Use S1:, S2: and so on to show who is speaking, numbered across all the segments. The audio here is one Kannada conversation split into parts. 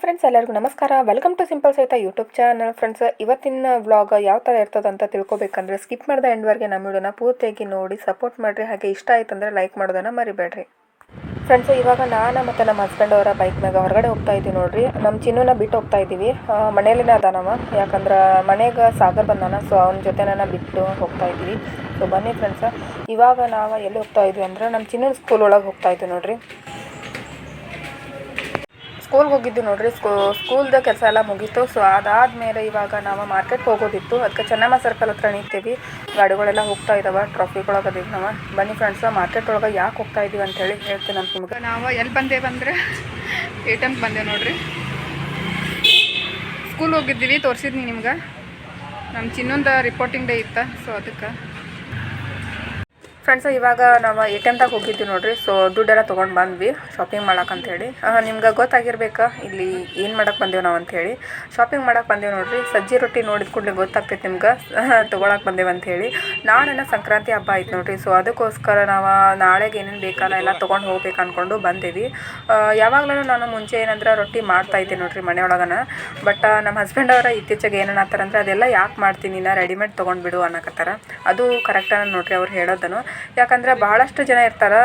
S1: ಫ್ರೆಂಡ್ಸ್ ಎಲ್ಲರಿಗೂ ನಮಸ್ಕಾರ. ವೆಲ್ಕಮ್ ಟು ಸಿಂಪಲ್ ಸಹಿತ ಯೂಟ್ಯೂಬ್ ಚಾನಲ್ ಫ್ರೆಂಡ್ಸ್ ಇವತ್ತಿನ ವ್ಲಾಗ್ ಯಾವ ಥರ ಇರ್ತದೆ ಅಂತ ತಿಳ್ಕೊಬೇಕಂದ್ರೆ ಸ್ಕಿಪ್ ಮಾಡಿದ ಎಂಡ್ವರೆಗೆ ನಮ್ಮ ವಿಡಿಯೋನ ಪೂರ್ತಿಯಾಗಿ ನೋಡಿ ಸಪೋರ್ಟ್ ಮಾಡಿರಿ. ಹಾಗೆ ಇಷ್ಟ ಆಯ್ತಂದ್ರೆ ಲೈಕ್ ಮಾಡೋದನ್ನು ಮರಿಬೇಡ್ರಿ. ಫ್ರೆಂಡ್ಸ್ ಇವಾಗ ನಾನು ಮತ್ತು ನಮ್ಮ ಹಸ್ಬೆಂಡ್ ಅವರ ಬೈಕ್ನಾಗ ಹೊರಗಡೆ ಹೋಗ್ತಾ ಇದ್ದೀವಿ ನೋಡಿರಿ. ನಮ್ಮ ಚಿನ್ನೂನ ಬಿಟ್ಟು ಹೋಗ್ತಾ ಇದ್ದೀವಿ. ಮನೆಯಲ್ಲಿನ ಅದಾನವ ಯಾಕಂದ್ರೆ ಮನೆಗೆ ಸಾಗರ್ ಬಂದಾನ ಸೊ ಅವನ ಜೊತೆ ನಾನು ಬಿಟ್ಟು ಹೋಗ್ತಾ ಇದ್ದೀವಿ. ಸೊ ಬನ್ನಿ ಫ್ರೆಂಡ್ಸ್ ಇವಾಗ ನಾವು ಎಲ್ಲಿ ಹೋಗ್ತಾ ಇದ್ವಿ ಅಂದ್ರೆ ನಮ್ಮ ಚಿನ್ನೂನ ಸ್ಕೂಲ್ ಒಳಗೆ ಹೋಗ್ತಾ ಇದ್ವಿ ನೋಡ್ರಿ. ಸ್ಕೂಲ್ಗೆ ಹೋಗಿದ್ದು ನೋಡ್ರಿ ಸ್ಕೂ ಸ್ಕೂಲ್ದ ಕೆಲಸ ಎಲ್ಲ ಮುಗೀತು. ಸೊ ಅದಾದಮೇಲೆ ಇವಾಗ ನಾವು ಮಾರ್ಕೆಟ್ಗೆ ಹೋಗೋದಿತ್ತು. ಅದಕ್ಕೆ ಚೆನ್ನಮ್ಮ ಸರ್ಕಲ್ ಹತ್ರ ನಿಂತೀವಿ. ಗಾಡಿಗಳೆಲ್ಲ ಹೋಗ್ತಾ ಇದ್ದಾವೆ ಟ್ರಾಫಿಕ್ ಒಳಗೆ ಅದೀವಿ ನಾವು. ಬನ್ನಿ ಫ್ರೆಂಡ್ಸ್ ಮಾರ್ಕೆಟ್ ಒಳಗೆ ಯಾಕೆ ಹೋಗ್ತಾ ಇದೀವಿ ಅಂತ ಹೇಳಿ ಹೇಳ್ತೀನಿ ನಾನು ನಿಮ್ಗೆ. ನಾವು ಎಲ್ಲಿ ಬಂದೇವೆ ಅಂದರೆ ಎಮ್ಗೆ ಬಂದೇವೆ ನೋಡ್ರಿ. ಸ್ಕೂಲ್ ಹೋಗಿದ್ದೀವಿ, ತೋರಿಸಿದ್ನಿ ನಿಮ್ಗೆ. ನಮ್ಮ ಚಿನ್ನೊಂದು ರಿಪೋರ್ಟಿಂಗ್ ಡೇ ಇತ್ತು ಸೊ ಅದಕ್ಕೆ. ಫ್ರೆಂಡ್ಸ್ ಇವಾಗ ನಾವು ಎ ಟಿ ಎಮ್ದಾಗ ಹೋಗಿದ್ವಿ ನೋಡ್ರಿ. ಸೊ ದುಡ್ಡೆಲ್ಲ ತೊಗೊಂಡು ಬಂದ್ವಿ. ಶಾಪಿಂಗ್ ಮಾಡಕ್ಕೆ ನಿಮ್ಗೆ ಗೊತ್ತಾಗಿರ್ಬೇಕಾ? ಇಲ್ಲಿ ಏನು ಮಾಡಕ್ಕೆ ಬಂದೇವು ನಾವು ಅಂಥೇಳಿ ಶಾಪಿಂಗ್ ಮಾಡಕ್ಕೆ ಬಂದೇವು ನೋಡ್ರಿ. ಸಜ್ಜಿ ರೊಟ್ಟಿ ನೋಡಿದ ಕೂಡಲೇ ಗೊತ್ತಾಗ್ತೈತೆ ನಿಮ್ಗೆ. ತೊಗೊಳಕ್ಕೆ ಬಂದೇವು ಅಂಥೇಳಿ ನಾಳೆನ ಸಂಕ್ರಾಂತಿ ಹಬ್ಬ ಆಯ್ತು ನೋಡ್ರಿ. ಸೊ ಅದಕ್ಕೋಸ್ಕರ ನಾವು ನಾಳೆಗೆ ಏನೇನು ಬೇಕಲ್ಲ ಎಲ್ಲ ತೊಗೊಂಡು ಹೋಗ್ಬೇಕು ಅಂದ್ಕೊಂಡು ಬಂದೇವಿ. ಯಾವಾಗಲೂ ನಾನು ಮುಂಚೆ ಏನಂದ್ರೆ ರೊಟ್ಟಿ ಮಾಡ್ತಾ ಇದ್ದೆ ನೋಡ್ರಿ ಮನೆಯೊಳಗನ. ಬಟ್ ನಮ್ಮ ಹಸ್ಬೆಂಡ್ ಅವರ ಇತ್ತೀಚೆಗೆ ಏನೇನು ಅಂದ್ರೆ ಅದೆಲ್ಲ ಯಾಕೆ ಮಾಡ್ತೀನಿ ನಾ ರೆಡಿಮೇಡ್ ತೊಗೊಂಡ್ಬಿಡು ಅನ್ನಕತ್ತಾರ. ಅದು ಕರೆಕ್ಟಾನ ನೋಡ್ರಿ ಅವ್ರು ಹೇಳೋದನ್ನು ಯಾಕಂದ್ರೆ ಬಹಳಷ್ಟು ಜನ ಇರ್ತಾರೆ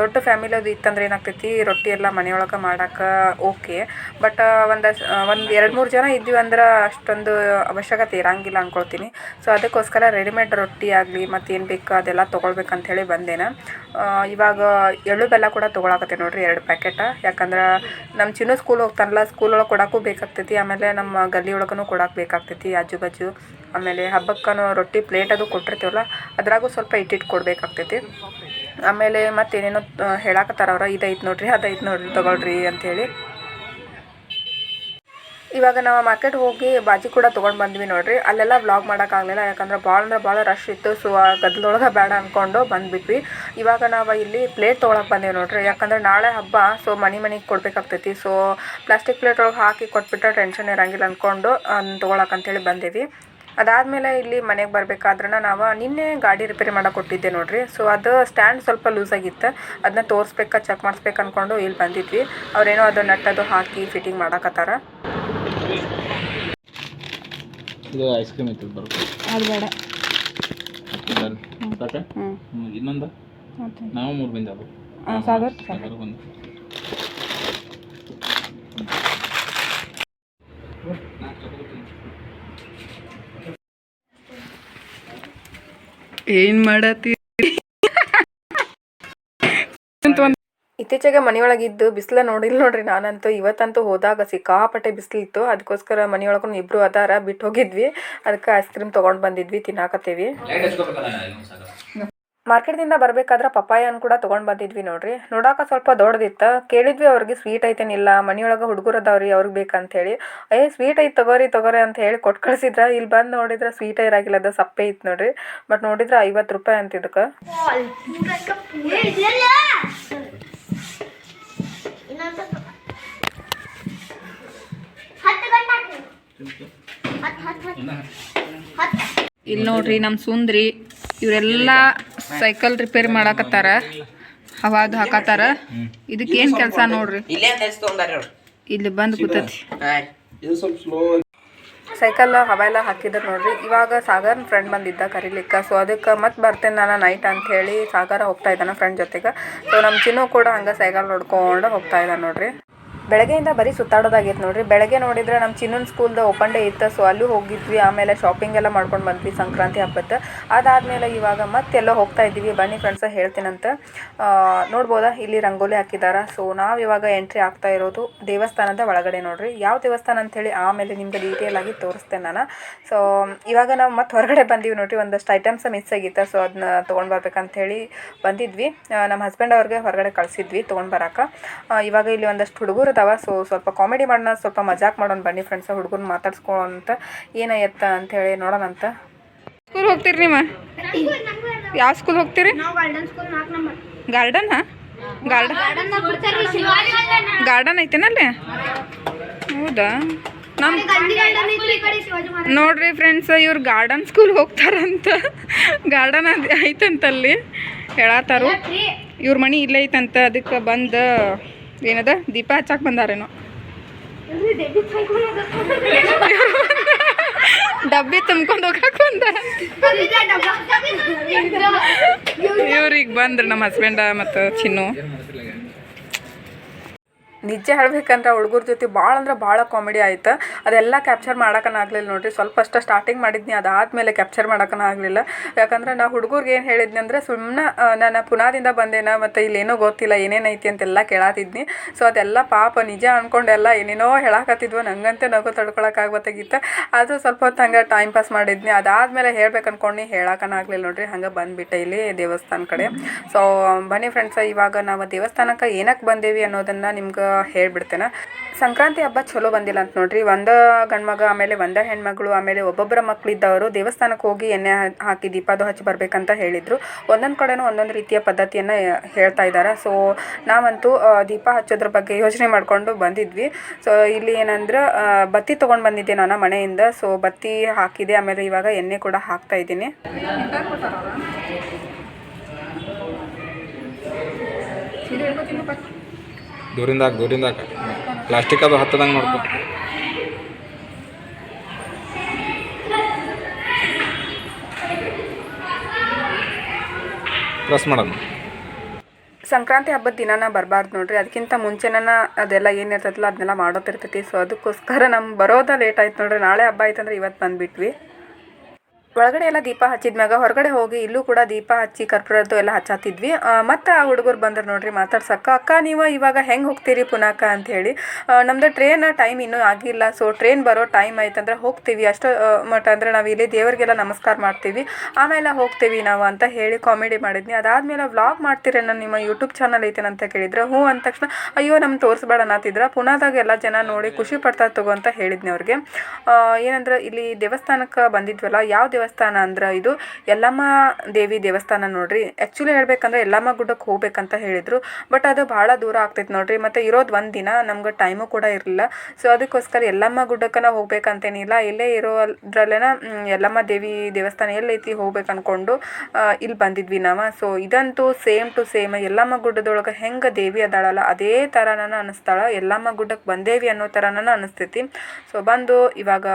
S1: ದೊಡ್ಡ ಫ್ಯಾಮಿಲಿ ಅದು ಇತ್ತಂದ್ರೆ ಏನಾಗ್ತೈತಿ, ರೊಟ್ಟಿ ಎಲ್ಲ ಮನೆಯೊಳಗೆ ಮಾಡಕ್ಕೆ ಓಕೆ ಬಟ್ ಒಂದು ಒಂದು ಎರಡು ಮೂರು ಜನ ಇದ್ದೀವಿ ಅಂದ್ರೆ ಅಷ್ಟೊಂದು ಅವಶ್ಯಕತೆ ಇರಂಗಿಲ್ಲ ಅಂದ್ಕೊಳ್ತೀನಿ ಸೊ ಅದಕ್ಕೋಸ್ಕರ ರೆಡಿಮೇಡ್ ರೊಟ್ಟಿ ಆಗಲಿ ಮತ್ತು ಏನು ಬೇಕು ಅದೆಲ್ಲ ತೊಗೊಳ್ಬೇಕಂಥೇಳಿ ಹೇಳಿ ಬಂದೇನ ಇವಾಗ ಎಳ್ಳು ಬೆಲ್ಲ ಕೂಡ ತೊಗೊಳಕತ್ತೆ ನೋಡ್ರಿ ಎರಡು ಪ್ಯಾಕೆಟ ಯಾಕಂದ್ರೆ ನಮ್ಮ ಚಿನ್ನ ಸ್ಕೂಲ್ ಹೋಗ್ತಾರಲ್ಲ ಸ್ಕೂಲ್ ಒಳಗೆ ಕೊಡಕ್ಕೂ ಬೇಕಾಗ್ತೈತಿ, ಆಮೇಲೆ ನಮ್ಮ ಗಲ್ಲಿ ಒಳಗೂ ಕೊಡಕ್ಕೆ ಬೇಕಾಗ್ತೈತಿ, ಆಜು ಬಾಜು. ಆಮೇಲೆ ಹಬ್ಬಕ್ಕೂ ರೊಟ್ಟಿ ಪ್ಲೇಟ್ ಅದು ಕೊಟ್ಟಿರ್ತೀವಲ್ಲ, ಅದ್ರಾಗೂ ಸ್ವಲ್ಪ ಇಟ್ಟಿಟ್ಟು ಕೊಡಬೇಕಾಗ್ತೈತಿ. ಆಮೇಲೆ ಮತ್ತೇನೇನೋ ಹೇಳಾಕತ್ತಾರ ಅವ್ರ, ಇದೈತೆ ನೋಡ್ರಿ, ಅದೈತೆ ನೋಡ್ರಿ, ತೊಗೊಳ್ರಿ ಅಂಥೇಳಿ ಇವಾಗ ನಾವು ಮಾರ್ಕೆಟ್ ಹೋಗಿ ಬಾಜಿ ಕೂಡ ತೊಗೊಂಡು ಬಂದ್ವಿ ನೋಡ್ರಿ. ಅಲ್ಲೆಲ್ಲ ವ್ಲಾಗ್ ಮಾಡೋಕ್ಕಾಗಲಿಲ್ಲ ಯಾಕಂದ್ರೆ ಭಾಳ ಅಂದ್ರೆ ಭಾಳ ರಶ್ ಇತ್ತು ಸೊ ಆ ಗದ್ದಲೊಳಗೆ ಬೇಡ ಅಂದ್ಕೊಂಡು ಬಂದ್ಬಿಟ್ವಿ. ಇವಾಗ ನಾವು ಇಲ್ಲಿ ಪ್ಲೇಟ್ ತೊಗೊಳಕ್ಕೆ ಬಂದೇವಿ ನೋಡ್ರಿ. ಯಾಕಂದ್ರೆ ನಾಳೆ ಹಬ್ಬ ಸೊ ಮನೆ ಮನೆಗೆ ಕೊಡಬೇಕಾಗ್ತೈತಿ. ಸೊ ಪ್ಲಾಸ್ಟಿಕ್ ಪ್ಲೇಟ್ ಒಳಗೆ ಹಾಕಿ ಕೊಟ್ಬಿಟ್ರೆ ಟೆನ್ಷನ್ ಇರಂಗಿಲ್ಲ ಅಂದ್ಕೊಂಡು ತೊಗೊಳಕ್ಕೆ ಅಂತೇಳಿ ಬಂದೀವಿ ಅದಾದಮೇಲೆ ಇಲ್ಲಿ ಮನೆಗೆ ಬರಬೇಕಾದ್ರನ ನಾವು ನಿನ್ನೆ ಗಾಡಿ ರಿಪೇರಿ ಮಾಡಕ್ಕೆ ಕೊಟ್ಟಿದ್ದೆ ನೋಡ್ರಿ. ಸೊ ಅದು ಸ್ಟ್ಯಾಂಡ್ ಸ್ವಲ್ಪ ಲೂಸ್ ಆಗಿತ್ತು. ಅದನ್ನ ತೋರಿಸ್ಬೇಕಾ ಚೆಕ್ ಮಾಡಿಸ್ಬೇಕು ಅಂದ್ಕೊಂಡು ಇಲ್ಲಿ ಬಂದಿದ್ವಿ. ಅವ್ರೇನೋ ಅದು ನಟ್ ಅದು ಹಾಕಿ ಫಿಟ್ಟಿಂಗ್ ಮಾಡಕತ್ತಾರ.
S2: ಇದು ಐಸ್ ಕ್ರೀಮ್ ಐತಿ ಬರುತ್ತೆ
S1: ಅದು ಬೇಡ
S2: ಸಾಕ? ಇನ್ನೊಂದು? ನಾವು ಮೂರು ಬಂದ ಅದು
S1: ಸಾಗರ್.
S2: ಸಾಗರ ಬಂದು.
S1: ಏನು ಮಾಡತ್ತಿ? ಇತ್ತೀಚೆಗೆ ಮನೆಯೊಳಗಿದ್ದು ಬಿಸಿಲ ನೋಡಿಲ್ಲ ನೋಡ್ರಿ ನಾನಂತೂ. ಇವತ್ತಂತೂ ಹೋದಾಗ ಸಿಕ್ಕಾಪಟ್ಟೆ ಬಿಸಿಲಿತ್ತು ಅದಕ್ಕೋಸ್ಕರ ಮನೆಯೊಳಗೂ ಇಬ್ರು ಅದಾರ. ಬಿಟ್ಟು ಹೋಗಿದ್ವಿ. ಅದಕ್ಕೆ ಐಸ್ ಕ್ರೀಮ್ ತಗೊಂಡ್ ಬಂದಿದ್ವಿ ತಿನ್ನಾಕತ್ತೀವಿ. ಮಾರ್ಕೆಟ್ದಿಂದ ಬರಬೇಕಾದ್ರೆ ಪಪ್ಪಾಯನ್ ಕೂಡ ತೊಗೊಂಡು ಬಂದಿದ್ವಿ ನೋಡ್ರಿ. ನೋಡಾಕ ಸ್ವಲ್ಪ ದೊಡ್ಡದಿತ್ತು. ಕೇಳಿದ್ವಿ ಅವ್ರಿಗೆ ಸ್ವೀಟ್ ಐತೇನಿಲ್ಲ ಮನೆಯೊಳಗೆ ಹುಡುಗರು ಅದಾವ್ರಿ ಅವ್ರಿಗೆ ಬೇಕಂತ ಹೇಳಿ ಏ ಸ್ವೀಟ್ ಐತೆ ತಗೋರಿ ತಗೋರಿ ಅಂತ ಹೇಳಿ ಕೊಟ್ಟು ಕಳ್ಸಿದ್ರ. ಇಲ್ಲಿ ಬಂದು ನೋಡಿದ್ರೆ ಸ್ವೀಟ್ ಇರಾಗಿಲ್ಲ ಅದು ಸಪ್ಪೆ ಇತ್ತು ನೋಡ್ರಿ. ಬಟ್ ನೋಡಿದ್ರೆ ಐವತ್ತು ರೂಪಾಯಿ ಅಂತ ಇದಕ್ಕೆ ಇಲ್ಲಿ ನೋಡ್ರಿ ನಮ್ಮ ಸುಂದ್ರಿ, ಇವರೆಲ್ಲ ಸೈಕಲ್ ರಿಪೇರಿ ಮಾಡಾಕತ್ತಾರ. ಹವಾದು ಹಾಕತ್ತಾರ. ಇದಕ್ಕೆ ಏನು ಕೆಲಸ ನೋಡ್ರಿ?
S3: ಇಲ್ಲೇ
S1: ಬಂದು ಕೂತತಿ
S2: ಇದು ಸ್ವಲ್ಪ ಸ್ಲೋ
S1: ಸೈಕಲ್ ಹವೆಲ್ಲ ಎಲ್ಲ ಹಾಕಿದ್ರು ನೋಡ್ರಿ ಇವಾಗ ಸಾಗರ್ ಫ್ರೆಂಡ್ ಬಂದಿದ್ದ ಕರೀಲಿಕ್ಕೆ. ಸೊ ಅದಕ್ಕೆ ಮತ್ತೆ ಬರ್ತೇನೆ ನಾನು ನೈಟ್ ಅಂತ ಹೇಳಿ ಸಾಗರ ಹೋಗ್ತಾ ಇದ್ದಾನ ಫ್ರೆಂಡ್ ಜೊತೆಗೆ. ಸೊ ನಮ್ಮ ಚಿನ್ನು ಕೂಡ ಹಂಗೆ ಸೈಕಲ್ ನೋಡ್ಕೊಂಡು ಹೋಗ್ತಾ ಇದ್ದಾನೆ ನೋಡ್ರಿ. ಬೆಳಗ್ಗೆಯಿಂದ ಬರೀ ಸುತ್ತಾಡೋದಾಗಿತ್ತು ನೋಡ್ರಿ. ಬೆಳಗ್ಗೆ ನೋಡಿದ್ರೆ ನಮ್ಮ ಚಿನ್ನನ್ ಸ್ಕೂಲ್ದ ಓಪನ್ ಡೇ ಇತ್ತು ಸೊ ಅಲ್ಲೂ ಹೋಗಿದ್ವಿ, ಆಮೇಲೆ ಶಾಪಿಂಗ್ ಎಲ್ಲ ಮಾಡ್ಕೊಂಡು ಬಂದ್ವಿ ಸಂಕ್ರಾಂತಿ ಹಬ್ಬದ ಅದಾದಮೇಲೆ ಇವಾಗ ಮತ್ತೆಲ್ಲ ಹೋಗ್ತಾ ಇದ್ದೀವಿ. ಬನ್ನಿ ಫ್ರೆಂಡ್ಸ ಹೇಳ್ತೀನಂತ ನೋಡ್ಬೋದಾ? ಇಲ್ಲಿ ರಂಗೋಲಿ ಹಾಕಿದ್ದಾರೆ ಸೊ ನಾವು ಇವಾಗ ಎಂಟ್ರಿ ಆಗ್ತಾ ಇರೋದು ದೇವಸ್ಥಾನದ ಒಳಗಡೆ ನೋಡ್ರಿ. ಯಾವ ದೇವಸ್ಥಾನ ಅಂತೇಳಿ ಆಮೇಲೆ ನಿಮ್ಗೆ ಡೀಟೇಲ್ ಆಗಿ ತೋರಿಸ್ತೇನೆ ನಾನು. ಸೊ ಇವಾಗ ನಾವು ಮತ್ತೆ ಹೊರಗಡೆ ಬಂದೀವಿ ನೋಡ್ರಿ. ಒಂದಷ್ಟು ಐಟಮ್ಸ್ ಮಿಸ್ ಆಗಿತ್ತು. ಸೊ ಅದನ್ನ ತೊಗೊಂಡು ಬರ್ಬೇಕಂತ ಹೇಳಿ ಬಂದಿದ್ವಿ ನಮ್ಮ ಹಸ್ಬೆಂಡ್ ಅವ್ರಿಗೆ ಹೊರಗಡೆ ಕಳಿಸಿದ್ವಿ, ತೊಗೊಂಡು ಬರಾಕ. ಇವಾಗ ಇಲ್ಲಿ ಒಂದಷ್ಟು ಹುಡುಗರು ಅದಾವ ಸೊ ಸ್ವಲ್ಪ ಕಾಮಿಡಿ ಮಾಡೋಣ ಸ್ವಲ್ಪ ಮಜಾಕ್ ಮಾಡೋಣ ಬನ್ನಿ ಫ್ರೆಂಡ್ಸ್ ಹುಡುಗನ ಮಾತಾಡ್ಸ್ಕೊಳಂತ ಏನಾಯ್ತ ಅಂತ ಹೇಳಿ ನೋಡೋಣಂತ ಸ್ಕೂಲ್ ಹೋಗ್ತೀರಿ ನಿಮ್ಮ ಯಾವ ಸ್ಕೂಲ್ ಹೋಗ್ತೀರಿ? ಗಾರ್ಡನ್ ಗಾರ್ಡನ್ ಗಾರ್ಡನ್ ಐತೇನಲ್ಲಿ ಹೌದಾ? ನಮ್ಮ ನೋಡ್ರಿ ಫ್ರೆಂಡ್ಸ್ ಇವ್ರು ಗಾರ್ಡನ್ ಸ್ಕೂಲ್ ಹೋಗ್ತಾರಂತ. ಗಾರ್ಡನ್ ಅದು ಐತಂತಲ್ಲಿ ಹೇಳತ್ತಾರು ಇವ್ರ ಮನಿ ಇಲ್ಲೇ ಐತಂತ. ಅದಕ್ಕೆ ಬಂದು. ಏನದ? ದೀಪ ಹಚ್ಚಾಕ್ ಬಂದಾರೇನೋ? ಡಬ್ಬಿ ತುಂಬ್ಕೊಂಡು ಹೋಗಕ್ಕೆ ಬಂದ. ಇವ್ರಿಗೆ ಬಂದ್ರು ನಮ್ಮ ಹಸ್ಬೆಂಡ ಮತ್ತು ಚಿನ್ನು. ನಿಜ ಹೇಳ್ಬೇಕಂದ್ರೆ ಹುಡುಗರ ಜೊತೆ ಭಾಳ ಅಂದ್ರೆ ಭಾಳ ಕಾಮಿಡಿ ಆಯ್ತು. ಅದೆಲ್ಲ ಕ್ಯಾಪ್ಚರ್ ಮಾಡೋಕ್ಕನಾಗಲಿಲ್ಲ ನೋಡ್ರಿ. ಸ್ವಲ್ಪ ಅಷ್ಟೇ ಸ್ಟಾರ್ಟಿಂಗ್ ಮಾಡಿದ್ನಿ, ಅದಾದಮೇಲೆ ಕ್ಯಾಪ್ಚರ್ ಮಾಡೋಕನ ಆಗಲಿಲ್ಲ. ಯಾಕಂದ್ರೆ ನಾ ಹುಡುಗರ್ಗೆ ಏನು ಹೇಳಿದ್ನಿ ಅಂದ್ರೆ ಸುಮ್ಮನೆ ನಾನು ಪುನಾದಿಂದ ಬಂದೇನ, ಮತ್ತು ಇಲ್ಲೇನೋ ಗೊತ್ತಿಲ್ಲ, ಏನೇನೈತಿ ಅಂತೆಲ್ಲ ಕೇಳಾತಿದ್ನಿ. ಸೊ ಅದೆಲ್ಲ ಪಾಪ ನಿಜ ಅಂದ್ಕೊಂಡೆಲ್ಲ ಏನೇನೋ ಹೇಳಾಕತ್ತಿದ್ವು, ನಂಗಂತೆ ನಗು ತಡ್ಕೊಳಕ್ಕಾಗ್ಬೇಕಾಗಿತ್ತು ಆದರೂ ಸ್ವಲ್ಪ ಹೊತ್ತು ಹಂಗೆ ಟೈಮ್ ಪಾಸ್ ಮಾಡಿದ್ನಿ. ಅದಾದಮೇಲೆ ಹೇಳ್ಬೇಕು ಅಂದ್ಕೊಂಡು ಹೇಳಕ್ಕನ ಆಗಲಿಲ್ಲ ನೋಡ್ರಿ. ಹಂಗೆ ಬಂದುಬಿಟ್ಟೆ ಇಲ್ಲಿ ದೇವಸ್ಥಾನ ಕಡೆ. ಸೊ ಬನ್ನಿ ಫ್ರೆಂಡ್ಸ ಇವಾಗ ನಾವು ದೇವಸ್ಥಾನಕ್ಕೆ ಏನಕ್ಕೆ ಬಂದೇವಿ ಅನ್ನೋದನ್ನು ನಿಮ್ಗೆ ಹೇಳ್ಬಿಡ್ತೇನೆ. ಸಂಕ್ರಾಂತಿ ಹಬ್ಬ ಚಲೋ ಬಂದಿಲ್ಲ ಅಂತ ನೋಡ್ರಿ. ಒಂದ ಗಂಡ್ಮಗ, ಆಮೇಲೆ ಒಂದ ಹೆಣ್ಮಗಳು, ಆಮೇಲೆ ಒಬ್ಬೊಬ್ಬರ ಮಕ್ಕಳಿದ್ದವರು ದೇವಸ್ಥಾನಕ್ಕೆ ಹೋಗಿ ಎಣ್ಣೆ ಹಾಕಿ ದೀಪದ ಹಚ್ಚಿ ಬರ್ಬೇಕಂತ ಹೇಳಿದ್ರು. ಒಂದೊಂದು ಕಡೆನೂ ಒಂದೊಂದು ರೀತಿಯ ಪದ್ಧತಿಯನ್ನು ಹೇಳ್ತಾ ಇದ್ದಾರೆ. ಸೊ ನಾವಂತೂ ದೀಪ ಹಚ್ಚೋದ್ರ ಬಗ್ಗೆ ಯೋಚನೆ ಮಾಡಿಕೊಂಡು ಬಂದಿದ್ವಿ. ಸೊ ಇಲ್ಲಿ ಏನಂದ್ರೆ ಬತ್ತಿ ತೊಗೊಂಡು ಬಂದಿದ್ದೆ ನಾನು ಮನೆಯಿಂದ. ಸೊ ಬತ್ತಿ ಹಾಕಿದೆ. ಆಮೇಲೆ ಇವಾಗ ಎಣ್ಣೆ ಕೂಡ ಹಾಕ್ತಾ ಇದ್ದೀನಿ.
S2: ದೂರಿಂದ ಹಾಕಿ, ದೂರಿಂದ ಹಾಕ. ಪ್ಲಾಸ್ಟಿಕ್ ಅದು ಹತ್ತದಂಗೆ ನೋಡ್ಕೊ. ಪ್ರೆಸ್ ಮಾಡೋಣ
S1: ಸಂಕ್ರಾಂತಿ ಹಬ್ಬದ ದಿನಾನ ಬರಬಾರ್ದು ನೋಡ್ರಿ. ಅದಕ್ಕಿಂತ ಮುಂಚೆನ ಅದೆಲ್ಲ ಏನಿರ್ತೈತಲ್ಲ ಅದನ್ನೆಲ್ಲ ಮಾಡೋತಿರ್ತೈತಿ ಸೊ ಅದಕ್ಕೋಸ್ಕರ ನಮ್ಮ ಬರೋದ ಲೇಟ್ ಆಯ್ತು ನೋಡ್ರಿ. ನಾಳೆ ಹಬ್ಬ ಆಯ್ತಂದ್ರೆ ಇವತ್ತು ಬಂದುಬಿಟ್ವಿ. ಒಳಗಡೆ ಎಲ್ಲ ದೀಪ ಹಚ್ಚಿದ್ಮ್ಯಾಗ ಹೊರಗಡೆ ಹೋಗಿ ಇಲ್ಲೂ ಕೂಡ ದೀಪ ಹಚ್ಚಿ ಕರ್ಪೂರದ್ದು ಎಲ್ಲ ಹಚ್ಚಾತಿದ್ವಿ. ಮತ್ತು ಆ ಹುಡುಗರು ಬಂದ್ರು ನೋಡ್ರಿ ಮಾತಾಡ್ಸಕ್ಕ. ಅಕ್ಕ, ನೀವು ಇವಾಗ ಹೆಂಗೆ ಹೋಗ್ತೀರಿ ಪುನಾಕ? ಅಂತ ಹೇಳಿ. ನಮ್ದು ಟ್ರೈನ್ ಟೈಮ್ ಇನ್ನೂ ಆಗಿಲ್ಲ. ಸೊ ಟ್ರೈನ್ ಬರೋ ಟೈಮ್ ಆಯ್ತಂದ್ರೆ ಹೋಗ್ತೀವಿ. ಅಷ್ಟು ಮಟ್ಟ ಅಂದರೆ ನಾವು ಇಲ್ಲಿ ದೇವರಿಗೆಲ್ಲ ನಮಸ್ಕಾರ ಮಾಡ್ತೀವಿ. ಆಮೇಲೆ ಹೋಗ್ತೀವಿ ನಾವು ಅಂತ ಹೇಳಿ ಕಾಮಿಡಿ ಮಾಡಿದ್ನಿ. ಅದಾದಮೇಲೆ ವ್ಲಾಗ್ ಮಾಡ್ತೀರೇನೋ ನಿಮ್ಮ ಯೂಟ್ಯೂಬ್ ಚಾನಲ್ ಐತೇನಂತ ಅಂತ ಕೇಳಿದ್ರೆ, ಹ್ಞೂ ಅಂದ ತಕ್ಷಣ, ಅಯ್ಯೋ ನಮ್ಗೆ ತೋರಿಸ್ಬೇಡ ಅನ್ನತ್ತಿದ್ರ ಪುನಾದಾಗ ಎಲ್ಲ ಜನ ನೋಡಿ ಖುಷಿ ಪಡ್ತಾ ತಗೋ ಅಂತ ಹೇಳಿದ್ನಿ ಅವ್ರಿಗೆ. ಏನಂದ್ರೆ ಇಲ್ಲಿ ದೇವಸ್ಥಾನಕ್ಕೆ ಬಂದಿದ್ವಲ್ಲ, ಯಾವ ದೇವಸ್ಥಾನ ಅಂದ್ರೆ ಇದು ಯಲ್ಲಮ್ಮ ದೇವಿ ದೇವಸ್ಥಾನ ನೋಡ್ರಿ. ಆ್ಯಕ್ಚುಲಿ ಹೇಳ್ಬೇಕಂದ್ರೆ ಯಲ್ಲಮ್ಮ ಗುಡ್ಡಕ್ಕೆ ಹೋಗ್ಬೇಕಂತ ಹೇಳಿದ್ರು. ಬಟ್ ಅದು ಭಾಳ ದೂರ ಆಗ್ತೈತೆ ನೋಡ್ರಿ. ಮತ್ತು ಇರೋದು ಒಂದು ದಿನ, ನಮ್ಗೆ ಟೈಮು ಕೂಡ ಇರಲಿಲ್ಲ. ಸೊ ಅದಕ್ಕೋಸ್ಕರ ಯಲ್ಲಮ್ಮ ಗುಡ್ಡಕ್ಕೆ ನಾವು ಹೋಗ್ಬೇಕಂತೇನಿಲ್ಲ ಇಲ್ಲೇ ಇರೋದ್ರಲ್ಲೇನ ಅದ್ರಲ್ಲೇನ ಯಲ್ಲಮ್ಮ ದೇವಿ ದೇವಸ್ಥಾನ ಎಲ್ಲೈತಿ ಹೋಗ್ಬೇಕು ಅನ್ಕೊಂಡು ಇಲ್ಲಿ ಬಂದಿದ್ವಿ ನಾವು. ಸೊ ಇದಂತೂ ಸೇಮ್ ಟು ಸೇಮ್ ಯಲ್ಲಮ್ಮ ಗುಡ್ಡದೊಳಗೆ ಹೆಂಗೆ ದೇವಿ ಅದಾಳಲ್ಲ, ಅದೇ ಥರನ ಅನಿಸ್ತಾಳ. ಯಲ್ಲಮ್ಮ ಗುಡ್ಡಕ್ಕೆ ಬಂದೇವಿ ಅನ್ನೋ ಥರನ ಅನಿಸ್ತೈತಿ. ಸೊ ಬಂದು ಇವಾಗ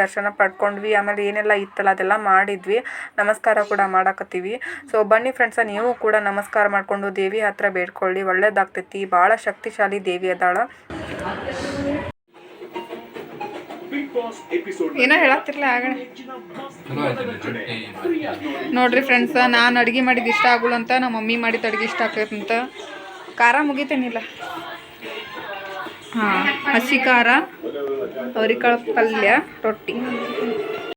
S1: ದರ್ಶನ ಪಡ್ಕೊಂಡ್ವಿ. ಆಮೇಲೆ ಏನೆಲ್ಲ ಇತ್ತಲ್ಲ ಅದೆಲ್ಲ ಮಾಡಿದ್ವಿ. ನಮಸ್ಕಾರ ಕೂಡ ಮಾಡಾಕತ್ತೀವಿ. ಸೊ ಬನ್ನಿ ಫ್ರೆಂಡ್ಸ ನೀವು ಕೂಡ ನಮಸ್ಕಾರ ಮಾಡಿಕೊಂಡು ದೇವಿ ಹತ್ರ ಬೇಡ್ಕೊಳ್ಳಿ. ಒಳ್ಳೇದಾಗ್ತೈತಿ. ಭಾಳ ಶಕ್ತಿಶಾಲಿ ದೇವಿ ಅದಾಳ. ಏನೋ ಹೇಳತ್ತಿರ್ಲ ಆಗಣ. ನೋಡ್ರಿ ಫ್ರೆಂಡ್ಸ ನಾನು ಅಡುಗೆ ಮಾಡಿದ ಇಷ್ಟ ಆಗುಲ್ಲ ಅಂತ ನಮ್ಮ ಮಮ್ಮಿ ಮಾಡಿದ ಅಡುಗೆ ಇಷ್ಟ ಆಗ್ತೈತಂತ ಖಾರ ಮುಗಿತೇನಿಲ್ಲ. ಹಾಂ ಹಸಿ ಖಾರ ಅವ್ರಿಕಾಳು ಪಲ್ಯ ರೊಟ್ಟಿ.